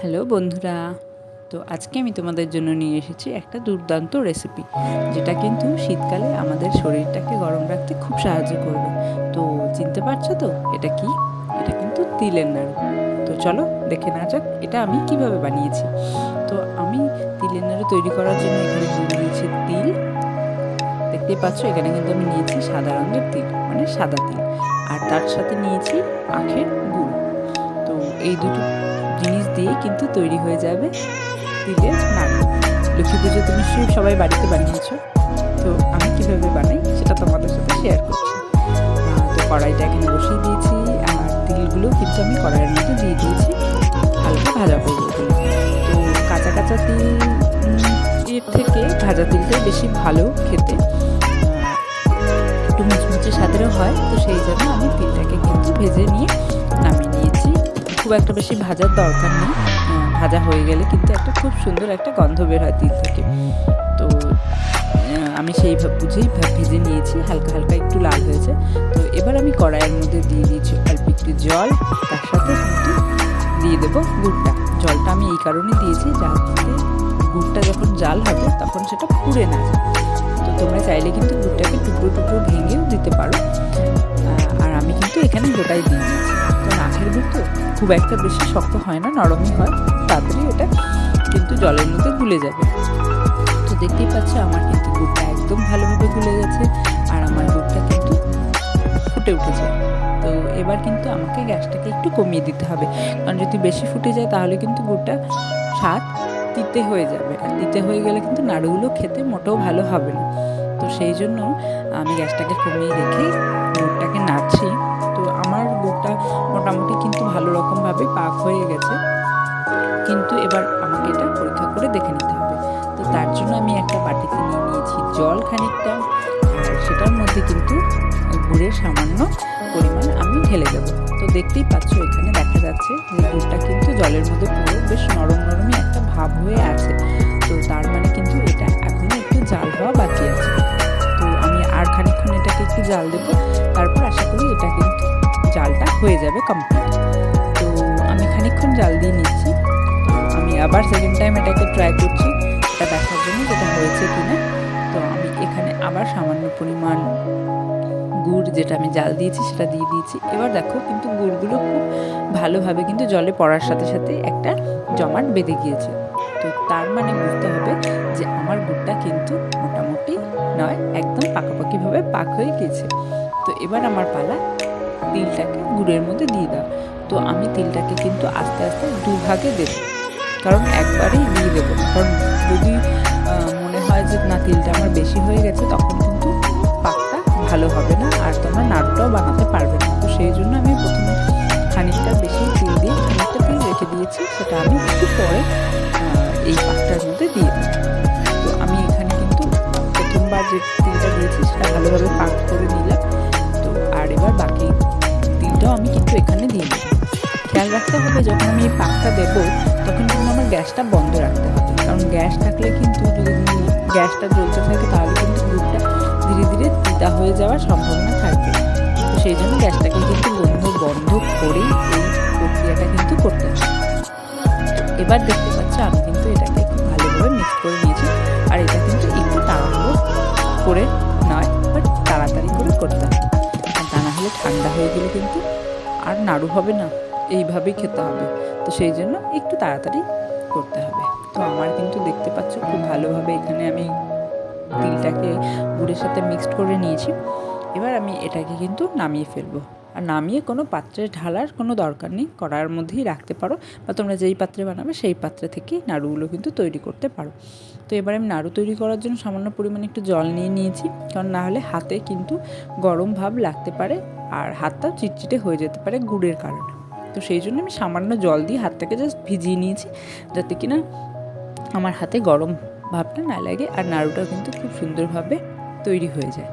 Hello বন্ধুরা, তো আজকে আমি তোমাদের জন্য নিয়ে এসেছি একটা দুর্দান্ত রেসিপি যেটা কিন্তু শীতকালে আমাদের শরীরটাকে গরম রাখতে খুব সাহায্য করবে। তো চিনতে পারছ তো এটা কি? এটা কিন্তু তিলের নাড়ু। তো চলো দেখে না যাক এটা আমি কীভাবে বানিয়েছি। তো আমি তিলের নাড়ু তৈরি করার জন্য এখানে দিয়েছি তিল। দেখতেই পাচ্ছ এখানে কিন্তু আমি নিয়েছি সাদা রঙের তিল মানে সাদা তিল। আর তার সাথে নিয়েছি আখের গুড়। তো এই দুটো জিনিস দিয়ে কিন্তু তৈরি হয়ে যাবে তিলের নাড়ু লক্ষ্মী পুজো তো নিশ্চয়ই সবাই বাড়িতে বানিয়েছো। তো আমি কীভাবে বানাই সেটা তোমাদের সাথে শেয়ার করছি। তো কড়াইটা এখানে বসিয়ে দিয়েছি। আর তিলগুলো কিন্তু আমি কড়াইয়ের মধ্যে দিয়ে দিয়েছি। হালকা ভাজা করব তো কাঁচা কাঁচা তিল এর থেকে ভাজা তিলটাই বেশি ভালো খেতে। একটু মুচমুচে স্বাদেরও হয়। তো সেই জন্য আমি তিলটাকে কিন্তু ভেজে নিয়ে খুব একটা বেশি ভাজার দরকার নেই। ভাজা হয়ে গেলে কিন্তু একটা খুব সুন্দর একটা গন্ধ বের হয় তিল থেকে। তো আমি সেই বুঝেই ভেজে নিয়েছি, হালকা হালকা একটু লাল হয়েছে। তো এবার আমি কড়াইয়ের মধ্যে দিয়ে দিয়েছি অল্প একটু জল, তার সাথে কিন্তু দিয়ে দেবো গুড়টা। জলটা আমি এই কারণে দিয়েছি যাতে গুড়টা যখন জাল হবে তখন সেটা পুড়ে না তো তোমরা চাইলে কিন্তু গুড়টাকে টুকরো টুকরো ভেঙেও দিতে পারো। আর আমি কিন্তু এখানে গোটাই দিয়ে দিয়েছি। কারণ আখের তো খুব একটা বেশি শক্ত হয় না, নরমই হয় তাড়াতাড়ি এটা কিন্তু জলের মধ্যে গুলে যাবে। তো দেখতেই পাচ্ছ আমার কিন্তু গুড়টা একদম ভালোভাবে গুলে গেছে আর আমার গুড়টা কিন্তু ফুটে উঠেছে। তো এবার কিন্তু আমাকে গ্যাসটাকে একটু কমিয়ে দিতে হবে। কারণ যদি বেশি ফুটে যায় তাহলে কিন্তু গুড়টা স্বাদ তিতে হয়ে যাবে। আর তিতে হয়ে গেলে কিন্তু নাড়ুগুলো খেতে মোটেও ভালো হবে না। তো সেই জন্য আমি গ্যাসটাকে কমিয়ে রেখে গুড়টাকে নাড়ছি। তো আমার মোটামুটি কিন্তু ভালো রকমভাবে পাক হয়ে গেছে। কিন্তু এবার আমাকে এটা পরীক্ষা করে দেখে নিতে হবে। তো তার জন্য আমি একটা বাটিতে নিয়ে নিয়েছি জল খানিকটা। আর সেটার মধ্যে কিন্তু গুড়ের সামান্য পরিমাণ আমি ঢেলে দেবো। তো দেখতেই পাচ্ছ, এখানে দেখা যাচ্ছে যে গুড়টা কিন্তু জলের মধ্যে পুরো বেশ নরম নরমই একটা ভাব হয়ে আছে। তো তার মানে কিন্তু এটা এখনও একটু জাল হওয়া বাকি আছে। তো আমি আর খানিকক্ষণ এটাকে একটু জাল দেবো। তারপর আশা করি এটা কিন্তু জালটা হয়ে যাবে কমপ্লিট তো আমি খানিকক্ষণ জাল দিয়ে নিচ্ছি। আমি আবার সেকেন্ড টাইম এটাকে ট্রাই করছি, এটা দেখার জন্য যেটা হয়েছে কি না তো আমি এখানে আবার সামান্য পরিমাণ গুড় যেটা আমি জাল দিয়েছি, সেটা দিয়ে দিয়েছি। এবার দেখো, কিন্তু গুড়গুলো খুব ভালোভাবে কিন্তু জলে পড়ার সাথে সাথে একটা জমাট বেঁধে গিয়েছে। তো তার মানে বুঝতে হবে যে আমার গুড়টা কিন্তু মোটামুটি নয়, একদম পাকাপাকিভাবে পাক হয়ে গিয়েছে। তো এবার আমার পালা তিলটাকে গুড়ের মধ্যে দিয়ে দাও। তো আমি তিলটাকে কিন্তু আস্তে আস্তে দুভাগে দেব। কারণ একবারেই দিয়ে দেবো। কারণ যদি মনে হয় যে না, তিলটা আমার বেশি হয়ে গেছে, তখন কিন্তু পাকটা ভালো হবে না আর তোমরা নাড়ুটাও বানাতে পারবে না। তো সেই জন্য আমি প্রথমে খানিকটা বেশি তিল দিয়ে খানিকটা তিল রেখে দিয়েছি। সেটা আমি একটু পরে এই পাকটার মধ্যে দিয়ে দিই তো আমি এখানে কিন্তু প্রথমবার যে তিলটা দিয়েছি, সেটা ভালোভাবে পাক করে নিলাম। তো আর এবার আমি কিন্তু এখানে দিয়ে দেবো খেয়াল রাখতে হবে, যখন আমি এই পাকটা দেবো, তখন কিন্তু আমার গ্যাসটা বন্ধ রাখতে হবে। কারণ গ্যাস থাকলে কিন্তু যদি গ্যাসটা জ্বলতে থাকে, তাহলে কিন্তু দুধটা ধীরে ধীরে তিতা হয়ে যাওয়ার সম্ভাবনা থাকবে তো সেই জন্য গ্যাসটাকে কিন্তু বন্ধ বন্ধ করেই এই প্রক্রিয়াটা কিন্তু করতে হবে। এবার দেখতে পাচ্ছ, আমি কিন্তু এটাকে খুব ভালোভাবে মিক্স করে নিয়েছি। আর এটা কিন্তু একটু তাড়াহুড়ো করে নয় বাট তাড়াতাড়ি করে করতে হবে। তা না হলে ঠান্ডা হয়ে গেলে কিন্তু আর নাড়ু হবে না, এইভাবেই খেতে হবে। তো সেই জন্য একটু তাড়াতাড়ি করতে হবে। তো আমার কিন্তু দেখতে পাচ্ছ খুব ভালোভাবে এখানে আমি তিলটাকে গুড়ের সাথে মিক্সড করে নিয়েছি। এবার আমি এটাকে কিন্তু নামিয়ে ফেলব। আর নামিয়ে কোনো পাত্রে ঢালার কোনো দরকার নেই, কড়ার মধ্যেই রাখতে পারো বা তোমরা যেই পাত্রে বানাবে সেই পাত্রে থেকেই নাড়ুগুলো কিন্তু তৈরি করতে পারো। তো এবার আমি নাড়ু তৈরি করার জন্য সামান্য পরিমাণে একটু জল নিয়ে নিয়েছি, কারণ না হলে হাতে কিন্তু গরম ভাব লাগতে পারে। আর হাতটাও চিটচিটে হয়ে যেতে পারে গুড়ের কারণে। তো সেই জন্য আমি সামান্য জল দিয়ে হাতটাকে জাস্ট ভিজিয়ে নিয়েছি, যাতে কিনা আমার হাতে গরম ভাবটা না লাগে আর নাড়ুটাও কিন্তু খুব সুন্দরভাবে তৈরি হয়ে যায়।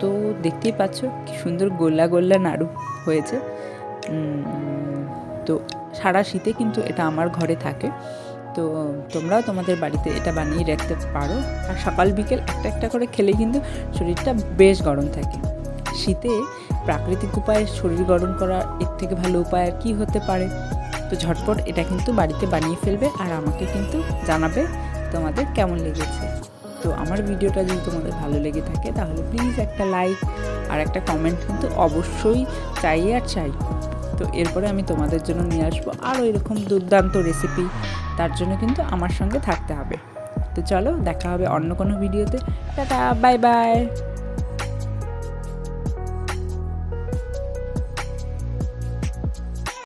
তো দেখতেই পাচ্ছ কি সুন্দর গোল্লা গোল্লা নাড়ু হয়েছে। তো সারা শীতে কিন্তু এটা আমার ঘরে থাকে। তো তোমরাও তোমাদের বাড়িতে এটা বানিয়ে রাখতে পারো। আর সকাল বিকেল একটা একটা করে খেলে কিন্তু শরীরটা বেশ গরম থাকে। শীতে প্রাকৃতিক উপায়ে শরীর গরম করার এর থেকে ভালো উপায় আর কী হতে পারে? তো ঝটপট এটা কিন্তু বাড়িতে বানিয়ে ফেলবে আর আমাকে কিন্তু জানাবে তোমাদের কেমন লেগেছে। তো আমার ভিডিওটা যদি তোমাদের ভালো লেগে থাকে তাহলে প্লিজ একটা লাইক আর একটা কমেন্ট কিন্তু অবশ্যই চাই আর চাই। তো এরপরে আমি তোমাদের জন্য নিয়ে আসব আরও এরকম দুর্দান্ত রেসিপি তার জন্য কিন্তু আমার সঙ্গে থাকতে হবে। তো চলো দেখা হবে অন্য কোনো ভিডিওতে টাটা বাই বাই